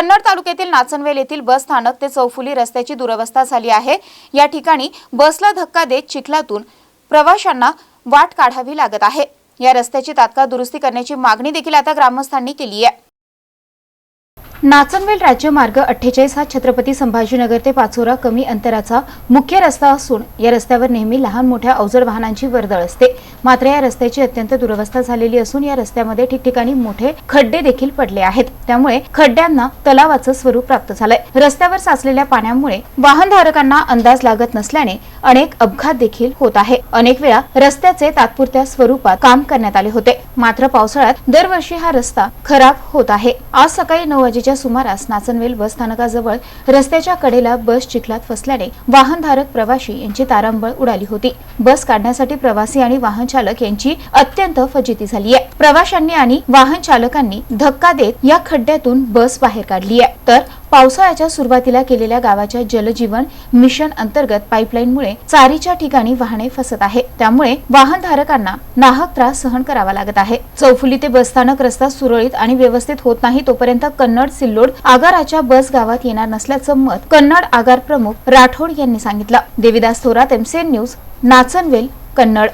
कन्नड तालुक्यातील नाचनवेल येथील बस स्थानक ते चौफुली रस्त्याची दुरवस्था झाली आहे. या ठिकाणी बसला धक्का देत चिखलातून प्रवाशांना वाट काढावी लागत आहे. या रस्त्याची तात्काळ दुरुस्ती करण्याची मागणी देखील आता ग्रामस्थांनी केली आहे. नाचनवेल राज्य मार्ग अठ्ठेचाळीस हा छत्रपती संभाजीनगर ते पाचोरा कमी अंतराचा मुख्य रस्ता असून या रस्त्यावर नेहमी लहान मोठ्या अवजड वाहनांची वर्दळ असते. मात्र या रस्त्याची अत्यंत दुरवस्था झालेली असून या रस्त्यामध्ये ठिकठिकाणी मोठे खड्डे देखील पडले आहेत. त्यामुळे खड्ड्यांना तलावाचं स्वरूप प्राप्त झालंय. रस्त्यावर साचलेल्या पाण्यामुळे वाहनधारकांना अंदाज लागत नसल्याने अनेक अपघात देखील होत आहे. अनेक वेळा रस्त्याचे तात्पुरत्या स्वरूपात काम करण्यात आले होते. मात्र पावसाळ्यात दरवर्षी हा रस्ता खराब होत आहे. आज सकाळी नऊ वाजेच्या सुमारास नाचनवेल बस स्थानकाजवळ रस्त्याच्या कडेला बस चिखलात फसल्याने वाहनधारक प्रवाशी यांची तारांबळ उडाली होती. बस काढण्यासाठी प्रवासी आणि वाहन चालक यांची अत्यंत फजिती झाली आहे. प्रवाशांनी आणि वाहन चालकांनी धक्का देत या खड्ड्यातून बस बाहेर काढली आहे. तर पावसाळ्याच्या सुरुवातीला केलेल्या गावाच्या जलजीवन मिशन अंतर्गत पाईपलाईनमुळे चारीच्या ठिकाणी वाहने फसत आहे. त्यामुळे वाहनधारकांना नाहक त्रास सहन करावा लागत आहे. चौफुली ते बसस्थानक रस्ता सुरळीत आणि व्यवस्थित होत नाही तोपर्यंत कन्नड सिल्लोड आगाराच्या बस गावात येणार नसल्याचं मत कन्नड आगार प्रमुख राठोड यांनी सांगितलं. Devidas Thorat MCN news Nachanvel Kannad.